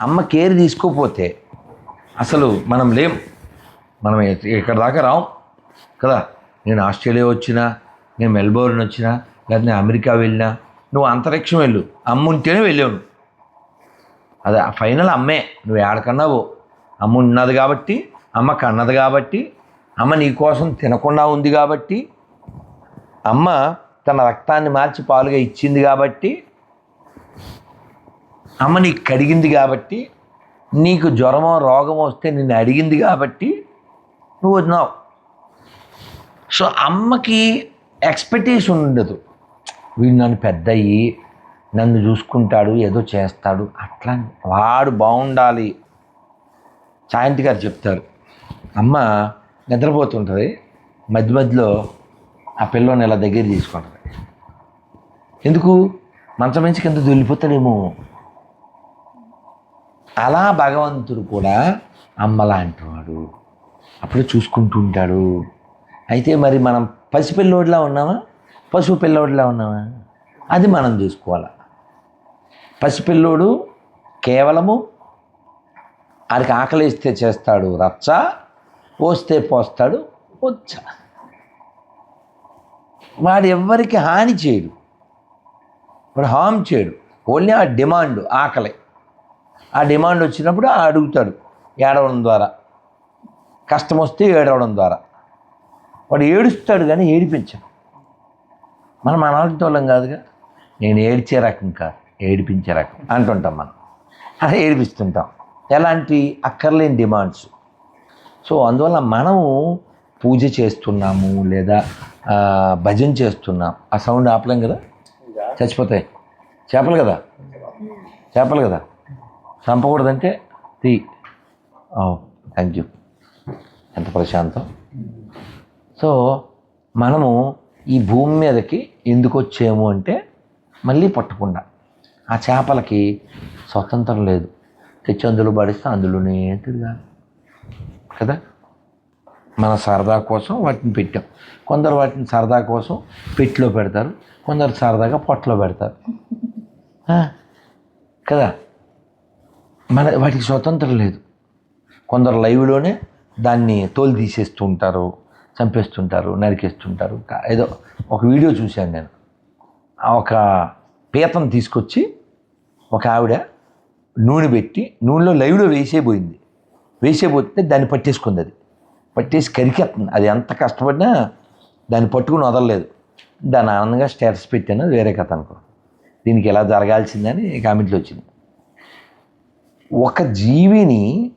అమ్మ కేర్ తీసుకోపోతే అసలు మనం లేం. మనం ఇక్కడ దాకా రాం? కదా? నేను ఆస్ట్రేలియా వచ్చినా నేను మెల్బోర్న్ వచ్చినా లేదా నేను అమెరికా వెళ్ళినా నువ్వు అంతరిక్షం వెళ్ళు. అమ్మ ఉంటేనే వెళ్ళావు అదే ఫైనల్ అమ్మే. నువ్వు ఏడకన్నా పో. అమ్మ ఉన్నది కాబట్టి అమ్మ కన్నది కాబట్టి అమ్మ నీ కోసం తినకుండా ఉంది కాబట్టి అమ్మ తన రక్తాన్ని మార్చి పాలుగా ఇచ్చింది కాబట్టి అమ్మ నీకు కడిగింది కాబట్టి నీకు జ్వరమో రోగమో వస్తే నిన్ను అడిగింది కాబట్టి నువ్వు వదినావు. సో అమ్మకి ఎక్స్పెక్టేషన్ ఉండదు. వీడు నన్ను పెద్ద అయ్యి నన్ను చూసుకుంటాడు ఏదో చేస్తాడు అట్లా వాడు బాగుండాలి. సాయంతి గారు చెప్తారు అమ్మ నిద్రపోతుంటుంది మధ్య మధ్యలో ఆ పిల్లని ఇలా దగ్గర తీసుకుంటుంది. ఎందుకు? మంచం మంచి కింద దొల్లిపోతాడేమో? అలా భగవంతుడు కూడా అమ్మలాంటి వాడు అప్పుడు చూసుకుంటూ ఉంటాడు. అయితే మరి మనం పసిపిల్లోడిలా ఉన్నామా? పశువు పిల్లోడిలా ఉన్నామా? అది మనం చూసుకోవాలి. పసిపిల్లోడు కేవలము ఆడికి ఆకలిస్తే చేస్తాడు రచ్చ పోస్తే పోస్తాడు వచ్చ వాడు ఎవ్వరికి హాని చేయడు. వాడు హామ్ చేయడు. ఓన్లీ ఆ డిమాండ్ ఆకలి. ఆ డిమాండ్ వచ్చినప్పుడు ఆ అడుగుతాడు ఏడవడం ద్వారా. కష్టం వస్తే ఏడవడం ద్వారా. వాడు ఏడుస్తాడు కానీ ఏడిపించాడు. మనం అనాల్సిన వాళ్ళం కాదుగా. నేను ఏడ్చే రకం కాదు ఏడిపించే రకం అంటుంటాం మనం. అలా ఏడిపిస్తుంటాం. ఎలాంటి అక్కర్లేని డిమాండ్స్. సో అందువల్ల మనము పూజ చేస్తున్నాము లేదా భజన చేస్తున్నాం. ఆ సౌండ్ ఆపలేం కదా? చచ్చిపోతాయి. చేపలు కదా? చేపలు కదా? చంపకూడదంటే తీ. థ్యాంక్ యూ ఎంత ప్రశాంతం. సో మనము ఈ భూమి మీదకి ఎందుకు వచ్చాము అంటే మళ్ళీ పట్టకుండా. ఆ చేపలకి స్వతంత్రం లేదు. తెచ్చి అందులో పడిస్తే అందులోనే తిరగాలి కదా. మన సరదా కోసం వాటిని పెట్టాం. కొందరు వాటిని సరదా కోసం పెట్టిలో పెడతారు. కొందరు సరదాగా పొట్టలో పెడతారు. కదా? మన వాటికి స్వతంత్రం లేదు. కొందరు లైవ్లోనే దాన్ని తోలు తీసేస్తుంటారు చంపేస్తుంటారు నరికేస్తుంటారు. ఏదో ఒక వీడియో చూశాను నేను. ఆ ఒక పీతను తీసుకొచ్చి ఒక ఆవిడ నూనె పెట్టి నూనెలో లైవ్లో వేసేపోయింది. వేసేపోతే దాన్ని పట్టేసుకుంది అది. పట్టేసి కరికేస్తుంది అది ఎంత కష్టపడినా దాన్ని పట్టుకుని వదలలేదు. దాన్ని ఆనందంగా స్టేటస్ పెట్టాను వేరే కథ అనుకో. దీనికి ఎలా జరగాల్సిందని కామెంట్లు వచ్చింది. ఒక జీవిని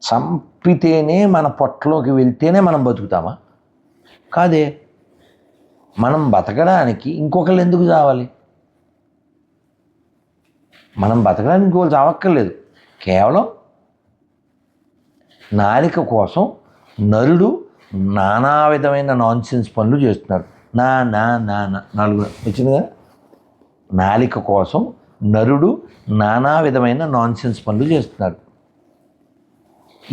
చంపితేనే మన పొట్టలోకి వెళ్తేనే మనం బతుకుతామా? కాదే మనం బతకడానికి ఇంకొకళ్ళు ఎందుకు చావాలి మనం బతకడానికి ఇంకొకరు చావక్కర్లేదు. కేవలం నాలిక కోసం నరుడు నానా విధమైన నాన్సెన్స్ పనులు చేస్తున్నాడు. నా నా నా నా. నాలుగు వచ్చింది కదా? నాలిక కోసం నరుడు నానా విధమైన నాన్సెన్స్ పనులు చేస్తున్నాడు.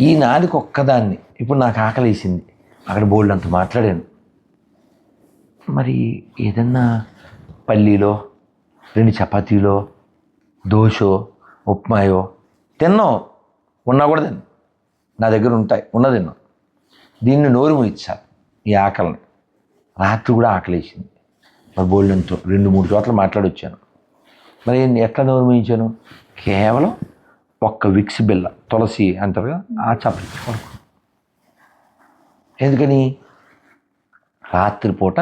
ఈ నాలుక ఒక్కదాన్ని. ఇప్పుడు నాకు ఆకలేసింది. అక్కడ బోల్డ్ అంత మాట్లాడాను. మరి ఏదన్నా పల్లీలో రెండు చపాతీలో దోశో ఉప్మాయో తిన్నాం ఉన్నా కూడా తిన్నాం. నా దగ్గర ఉంటాయి. ఉన్న తిన్నా. దీన్ని నోరు ఇచ్చారు ఈ ఆకలిని. రాత్రి కూడా ఆకలేసింది. మరి బోల్డంతో రెండు మూడు చోట్ల మాట్లాడొచ్చాను. మరి ఎట్లా నోరు కేవలం ఒక్క విక్స్ బిల్ల తులసి అంటారు ఆ చప్పటి ఎందుకని? రాత్రిపూట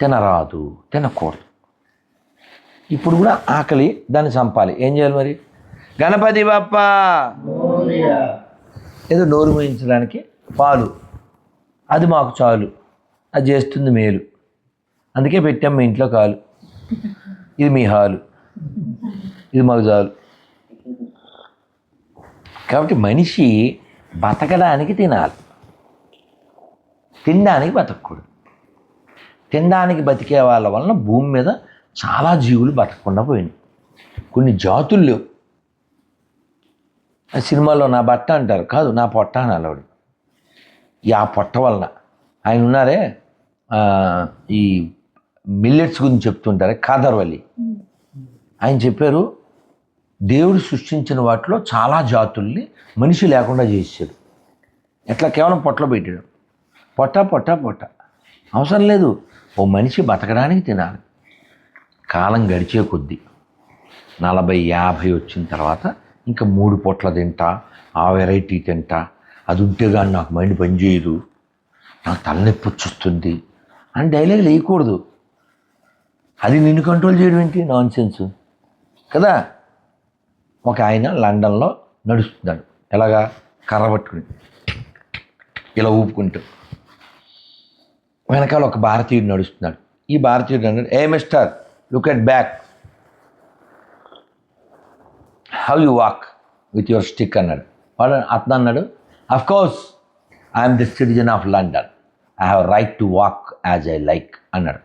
తినరాదు తినకూడదు. ఇప్పుడు కూడా ఆకలి దాన్ని చంపాలి. ఏం చేయాలి మరి? గణపతి బప్ప! ఏదో నోరు మూయించడానికి పాలు. అది మాకు చాలు. అది చేస్తుంది మేలు. అందుకే పెట్టాం మీ ఇంట్లో కాలు. ఇది మీ హాలు. ఇది మాకు చాలు. కాబట్టి మనిషి బతకడానికి తినాలి. తినడానికి బతకూడదు తినడానికి బతికే వాళ్ళ వలన భూమి మీద చాలా జీవులు బతకకుండా పోయినాయి. కొన్ని జాతులు లేవు. ఆ సినిమాలో నా బట్ట అంటారు కాదు నా పొట్ట అని అలవాడు ఆ పొట్ట వలన. ఆయన ఉన్నారే ఈ మిల్లెట్స్ గురించి చెప్తుంటారే కాదర్వల్లి ఆయన చెప్పారు దేవుడు సృష్టించిన వాటిలో చాలా జాతుల్ని మనిషి లేకుండా చేశాడు. ఎట్లా కేవలం పొట్టలో పెట్టాడు. పొట్ట పొట్ట పొట్ట. అవసరం లేదు. ఓ మనిషి బతకడానికి తినాలి. కాలం గడిచే కొద్దీ నలభై యాభై వచ్చిన తర్వాత ఇంకా మూడు పొట్ల తింటా ఆ వెరైటీ తింటా. అది ఉంటే కానీ నాకు మైండ్ పనిచేయదు నాకు తలనొప్పి వచ్చేస్తుంది. అని డైలాగ్ వేయకూడదు. అది నిన్ను కంట్రోల్ చేయడం ఏంటి? నాన్ సెన్స్ కదా? ఒక ఆయన లండన్లో నడుస్తున్నాడు. ఎలాగా? కర్ర పట్టుకుని. ఇలా ఊపుకుంటూ. వెనకాల ఒక భారతీయుడు నడుస్తున్నాడు. ఈ భారతీయుడు అన్నాడు hey mister look at back. How you walk with your stick అన్నాడు. వాడు అతను అన్నాడు of course I'm the citizen of London I have right to walk as I like అన్నాడు.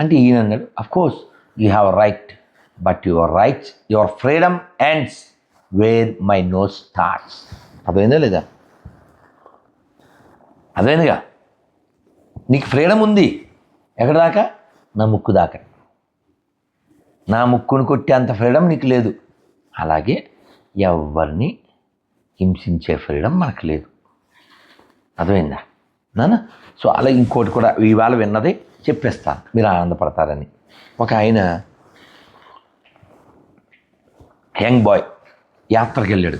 అంటే ఈయన అన్నాడు of course you have right but your rights your freedom ends where my nose starts అర్థమైందా లేదా అర్థమైందిగా నీకు ఫ్రీడమ్ ఉంది ఎక్కడ దాకా నా ముక్కు దాకా నా ముక్కును కొట్టే అంత ఫ్రీడమ్ నీకు లేదు అలాగే ఎవరిని హింసించే ఫ్రీడమ్ మనకు లేదు అర్థమైందా నాన్న సో అలా ఇంకోటి కూడా ఇవాళ విన్నది చెప్పేస్తాను మీరు ఆనందపడతారని ఒక ఆయన యంగ్ బాయ్ యాత్రకి వెళ్ళాడు.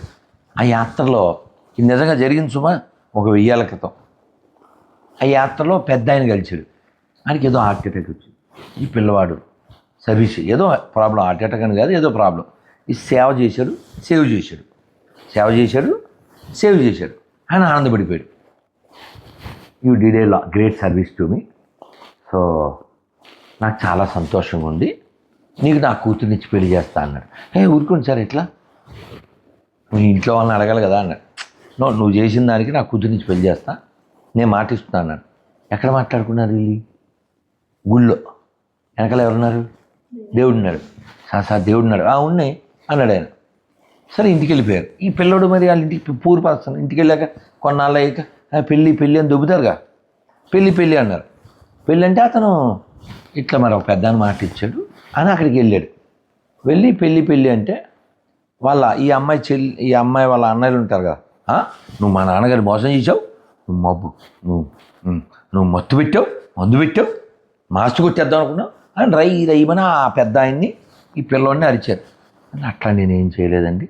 ఆ యాత్రలో ఇది నిజంగా జరిగింది సుమా ఒక వెయ్యేళ్ళ క్రితం. ఆ యాత్రలో పెద్ద ఆయన కలిసాడు ఆయనకి ఏదో హార్ట్ అటాక్ వచ్చింది. ఈ పిల్లవాడు సర్వీస్ ఏదో ప్రాబ్లం హార్ట్ అటాక్ అని కాదు ఏదో ప్రాబ్లం. ఈ సేవ చేశాడు సేవ్ చేశాడు. సేవ చేశాడు సేవ్ చేశాడు. ఆయన ఆనందపడిపోయాడు. You did a lot great service to me so నాకు చాలా సంతోషంగా ఉంది. నీకు నా కూతుర్నిచ్చి పెళ్ళి చేస్తా అన్నాడు. ఏ ఊరుకోండి సార్ ఎట్లా? నువ్వు ఇంట్లో వాళ్ళని అడగాలి కదా అన్నాడు. నో నువ్వు చేసిన దానికి నా కూతురునిచ్చి పెళ్ళి చేస్తా. నేను మాటిస్తున్నా అన్నాడు. ఎక్కడ మాట్లాడుకున్నారు వీళ్ళు? గుళ్ళో. వెనకాల ఎవరున్నారు? దేవుడు ఉన్నాడు సార్ సార్ దేవుడు ఉన్నాడు "ఆ, ఉన్నాయి అన్నాడు ఆయన. సరే ఇంటికి వెళ్ళిపోయారు. ఈ పిల్లోడు మరి వాళ్ళ ఇంటికి పూరు పాస్తాను. ఇంటికి వెళ్ళాక కొన్నాళ్ళు అయ్యాక "ఆ, పెళ్ళి పెళ్ళి అని దొబ్బుతారుగా. పెళ్ళి పెళ్ళి అన్నారు. పెళ్ళి అంటే అతను ఇట్లా మరి ఒక పెద్ద మాట ఇచ్చాడు. అని అక్కడికి వెళ్ళాడు. వెళ్ళి పెళ్ళి పెళ్ళి అంటే వాళ్ళ ఈ అమ్మాయి చెల్లి ఈ అమ్మాయి వాళ్ళ అన్నయ్యలు ఉంటారు కదా. నువ్వు మా నాన్నగారు మోసం చేసావు నువ్వు మబ్బు నువ్వు నువ్వు మత్తు పెట్టావు? మందు పెట్టావు? మాస్టర్ కొట్టేద్దాం అనుకున్నావు? అని రై రైమని ఆ పెద్ద ఆయన్ని ఈ పిల్లోడిని అరిచారు. అని అట్లా నేనేం చేయలేదండి.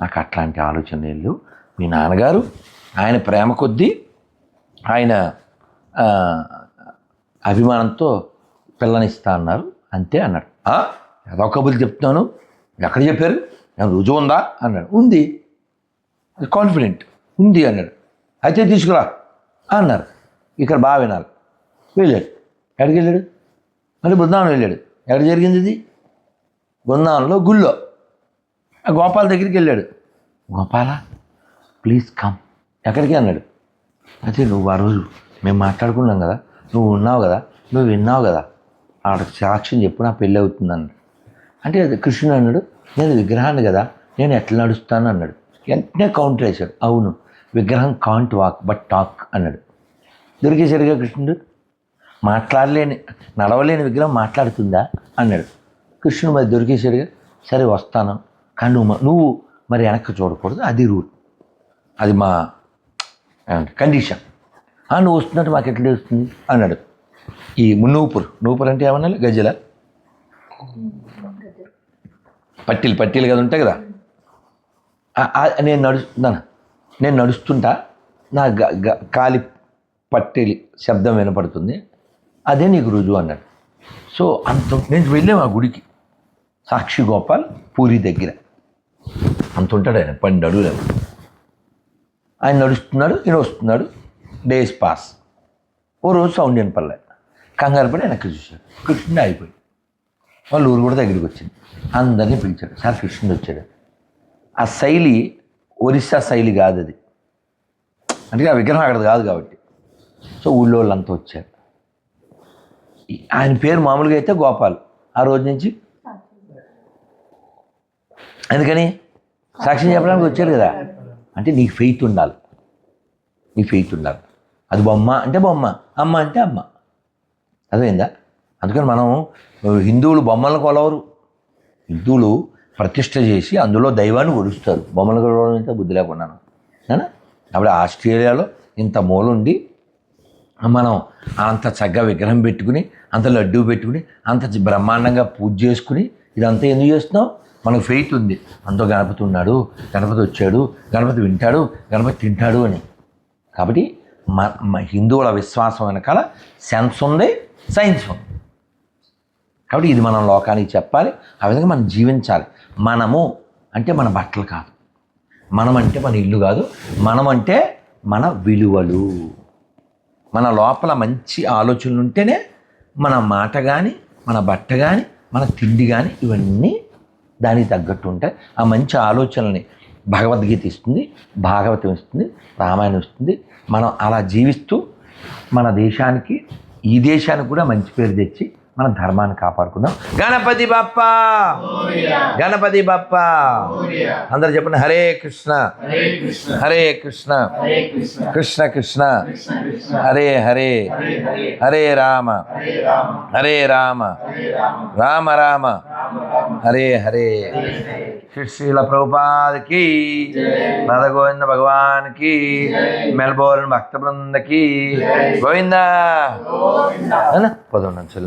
నాకు అట్లాంటి ఆలోచన లేదు మీ నాన్నగారు ఆయన ప్రేమ కొద్దీ ఆయన అభిమానంతో పిల్లనిస్తా అన్నారు. అంతే అన్నాడు. "ఆ? ఏదో కబుర్లు చెప్తున్నాను. ఎక్కడ చెప్పారు? నేను రుజువు ఉందా? అన్నాడు. ఉంది. కాన్ఫిడెంట్ ఉంది అన్నాడు. అయితే తీసుకురా అన్నారు. ఇక్కడ బాగా వినాలి. వెళ్ళాడు. ఎక్కడికి వెళ్ళాడు? మళ్ళీ బృందావనం వెళ్ళాడు. ఎక్కడ జరిగింది ఇది? బృందావనంలో గుళ్ళో. గోపాల దగ్గరికి వెళ్ళాడు. Gopala please come. ఎక్కడికి అన్నాడు. అయితే నువ్వు ఆ రోజు మేము మాట్లాడుకున్నాం కదా. నువ్వు ఉన్నావు కదా. నువ్వు విన్నావు కదా. ఆవిడ సాక్ష్యం చెప్పు నా పెళ్ళి అవుతుందన్నాడు. అంటే అది కృష్ణుడు అన్నాడు నేను విగ్రహాన్ని కదా నేను ఎట్లా నడుస్తాను అన్నాడు. వెంటనే కౌంటర్ వేశాడు అవును విగ్రహం కాంట్ వాక్ బట్ టాక్ అన్నాడు. దొరికేసరిగా కృష్ణుడు మాట్లాడలేని నడవలేని విగ్రహం మాట్లాడుతుందా అన్నాడు. కృష్ణుడు మరి దొరికేశాడుగా సరే వస్తాను. కానీ నువ్వు నువ్వు మరి వెనక్కి చూడకూడదు అది రూల్. అది మా కండిషన్. "ఆ, నువ్వు వస్తున్నట్టు మాకు ఎట్లా వస్తుంది అన్నాడు. ఈ నూపురు. నూపురు అంటే ఏమన్నా గజ్జల? పట్టీలు పట్టీలు కదా ఉంటాయి కదా? నేను నడుస్తున్నాను నేను నడుస్తుంటా నా గ గ- కాలి పట్టేలి శబ్దం వినపడుతుంది. అదే నీకు రుజువు అన్నాడు. సో అంత నేను వెళ్ళాము ఆ గుడికి. సాక్షి గోపాల్ పూరి దగ్గర. అంత ఉంటాడు ఆయన పన్నెండు అడుగులు ఆయన నడుస్తున్నాడు ఈయన వస్తున్నాడు. Days pass. ఓ రోజు సౌండ్ వినపడలే. కంగారు పడి వెనక్కి చూశాడు. కృష్ణుడు అయిపోయి వాళ్ళ ఊరు కూడా దగ్గరికి వచ్చింది. అందరినీ పిలిచాడు. సార్ కృష్ణుడు వచ్చాడు. ఆ శైలి ఒరిస్సా శైలి కాదు అది. అంటే ఆ విగ్రహం అక్కడ కాదు కాబట్టి. సో ఊళ్ళో వాళ్ళంతా వచ్చారు. ఆయన పేరు మామూలుగా అయితే గోపాల్. ఆ రోజు నుంచి ఎందుకని? సాక్ష్యం చెప్పడానికి వచ్చారు కదా. అంటే నీకు ఫెయిత్ ఉండాలి. నీ ఫెయిత్ ఉండాలి. అది బొమ్మ అంటే బొమ్మ. అమ్మ అంటే అమ్మ. అర్థమైందా అందుకని మనం హిందువులు బొమ్మలను కొలవరు. హిందువులు ప్రతిష్ట చేసి అందులో దైవాన్ని కొలుస్తారు. బొమ్మలు కొలవడం అయితే బుద్ధి లేకున్నాను అప్పుడు ఆస్ట్రేలియాలో ఇంత మూలుండి మనం అంత చక్కగా విగ్రహం పెట్టుకుని అంత లడ్డూ పెట్టుకుని అంత బ్రహ్మాండంగా పూజ చేసుకుని ఇదంతా ఎందుకు చేస్తున్నాం మనకు ఫెయిత్ ఉంది. అంతో గణపతి ఉన్నాడు గణపతి వచ్చాడు గణపతి వింటాడు గణపతి తింటాడు అని. కాబట్టి మ హిందువుల విశ్వాసం వెనకాల సెన్స్ ఉంది. సైన్స్ ఉంది కాబట్టి ఇది మనం లోకానికి చెప్పాలి ఆ విధంగా మనం జీవించాలి. మనము అంటే మన బట్టలు కాదు. మనం అంటే మన ఇల్లు కాదు. మనం అంటే మన విలువలు. మన లోపల మంచి ఆలోచనలు ఉంటేనే మన మాట కానీ మన బట్ట కానీ మన తిండి కానీ ఇవన్నీ దానికి తగ్గట్టు ఉంటాయి. ఆ మంచి ఆలోచనల్ని భగవద్గీత ఇస్తుంది భాగవతం ఇస్తుంది రామాయణం ఇస్తుంది. మనం అలా జీవిస్తూ మన దేశానికి ఈ దేశానికి కూడా మంచి పేరు తెచ్చి మన ధర్మాన్ని కాపాడుకుందాం. గణపతి బప్ప! గణపతి బప్ప! అందరు చెప్పండి హరే కృష్ణ! హరే కృష్ణ! కృష్ణ కృష్ణ! హరే హరే! హరే రామ! హరే రామ! రామ రామ! హరే హరే! శ్రీల ప్రభుపాదకి గోవింద భగవాన్కి మెల్బోర్న్ భక్త బృందకి గోవిందా. పదకొండు